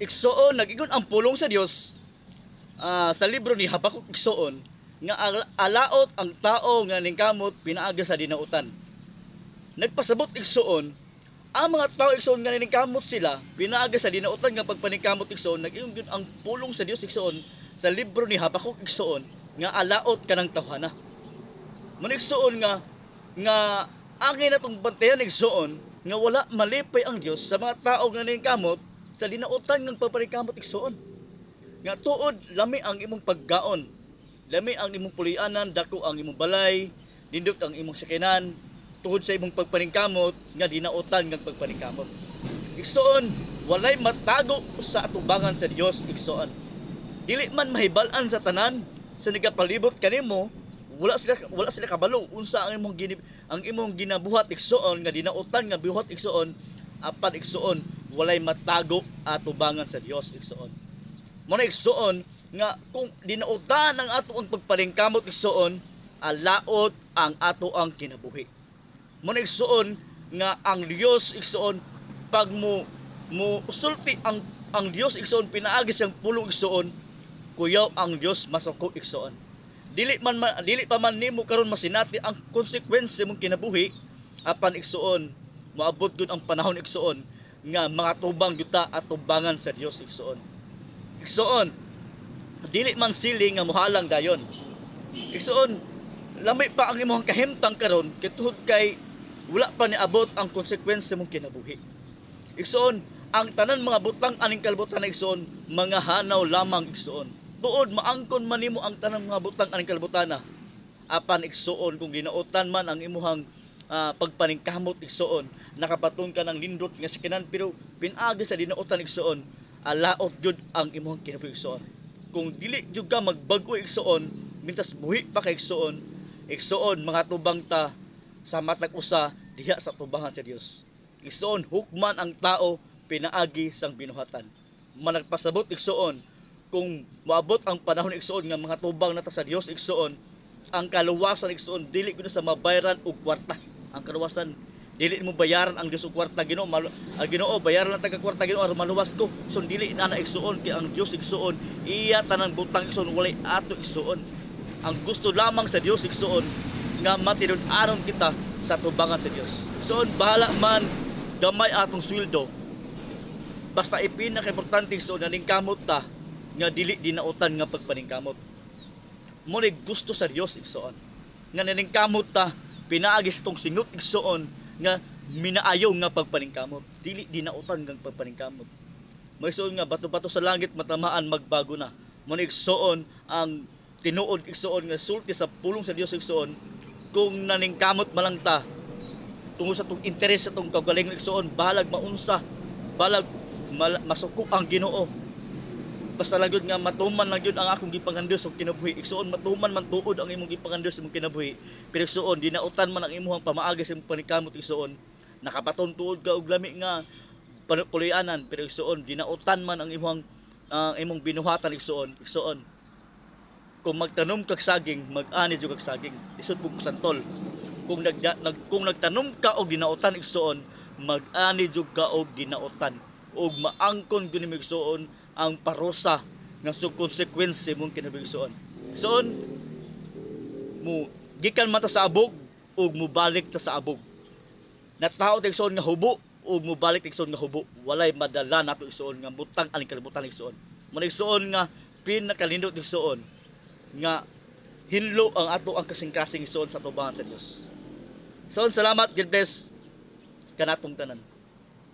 Igsoon nagingon ang pulong sa Dios ah, sa libro ni Habakuk Igsoon nga al- alaot ang tao nga ningkamot pinaaga sa dinautan. Nagpasabot igsoon ang mga tao igsoon nga ningkamot sila pinaaga sa dinautan nga pagpaningkamot igsoon nagingon ang pulong sa Dios igsoon sa libro ni Habakuk igsoon nga alaot kanang tawhana. Manigsoon nga nga angin natong bantayan igsoon nga wala malipay ang Dios sa mga tao nga ningkamot sa dinautan nga pagpaningkamot igsoon. Nga tuod lami ang imong paggaon. Lami ang imong pulianan, dako ang imong balay, nindot ang imong sakinan tuhod sa imong pagpaningkamot nga dinautan nga pagpaningkamot. Igsoon, walay matago sa atubangan sa Dios igsoon. Dili man mahibalan sa tanan sa nagapalibot kanimo, wala sila wala sila kabalo unsa ang imong gini, ang imong ginabuhat igsoon nga dinautan nga buhat igsoon apan igsoon walay matago atubangan sa Dios igsoon. Mo na igsoon nga kung dinautan ang ato ang pagpaningkamot igsoon, alaot ang ato ang kinabuhi. Mo na igsoon nga ang Dios igsoon pag mo mo sulti ang ang Dios igsoon pinaagi siyang pulong igsoon kuyaw ang Dios masako igsoon. Dili man, ma- dili pa man nimo karon masinati ang konsekwensya mong kinabuhi apan igsoon moabot gud ang panahon igsoon nga mga tubang yuta at tubangan sa Dios igsoon. Igsoon dili man sili nga mohalang dayon. Igsoon lamay pa ang imong kahimtang karon kituod kay wala pa niabot ang konsekwensya mong kinabuhi. Igsoon, ang tanan mga butang aning kalibutan na igsoon, mga hanaw lamang igsoon. Tuod maangkon man nimo ang tanan mga butang aning kalibutan na. Apan igsoon kung ginautan man ang imuhang ah, pagpaningkamot igsoon, nakapaton ka ng lindot nga sikinan pero pinagi sa dinautan igsoon, alaot jud ang imuhang kinabuhi igsoon. Kung dili jud ka magbag-o igsoon, mintas buhi pa kay igsoon, igsoon mga tubang ta sa matag usa diha sa tubangan sa Dios. Igsoon hukman ang tao pinaagi sang binuhatan. Managpasabot igsoon kung moabot ang panahon igsoon nga mga tubang nata sa Dios igsoon ang kaluwasan igsoon dili gud sa mabayaran og kwarta. Ang kaluwasan dili mo bayaran ang Dios og kwarta Ginoo ang Ginoo bayaran lang taga kwarta Ginoo aron maluwas ko. So dili na na igsoon kay ang Dios igsoon iya tanang butang igsoon walay ato igsoon. Ang gusto lamang sa Dios igsoon nga matinud-aron kita sa tubangan sa Dios. So bahala man gamay atong sweldo. Basta ipinaka-importante so naningkamot ta nga dili dinautan nga pagpaningkamot. Mo gusto sa Dios igsoon. Nga naningkamot ta pinaagis tong singot igsoon nga minaayaw nga pagpaningkamot. Dili dinautan nga pagpaningkamot. May igsoon nga bato-bato sa langit matamaan magbago na. Mo ang tinuod igsoon nga sulti sa pulong sa Dios igsoon kung naningkamot malang ta tungod sa tong interes sa tong kagalingon igsoon balag maunsa balag mal- masuko ang Ginoo basta lang yun nga matuman lang yun ang akong gipangandos sa kinabuhi. Igsoon matuman man tuod ang imong gipangandos imong kinabuhi. Pero igsoon dinautan man ang imong pamaagi sa imong panikamot igsoon nakapaton tuod ka og lami nga pulianan pero igsoon dinautan man ang imong ang imong binuhatan igsoon igsoon kung magtanom kag saging mag-ani jud kag saging. Isod po santol. Kung nag, nag kung nagtanom ka og dinautan igsoon mag-ani jud ka og dinautan og maangkon guni mo igsoon ang parusa nga sub konsekwensya mong kinabigsoon igsoon mo gikan man ta sa abog ug mubalik ta sa abog. Na tao ta igsoon nga hubo ug mubalik ta igsoon nga hubo. Walay madala nato igsoon nga butang aning kalibutan igsoon mo igsoon nga pinakalindot igsoon nga hinlo ang ato ang kasing-kasing igsoon sa tubangan sa Dios. So, salamat, God bless. Kanatong tanan.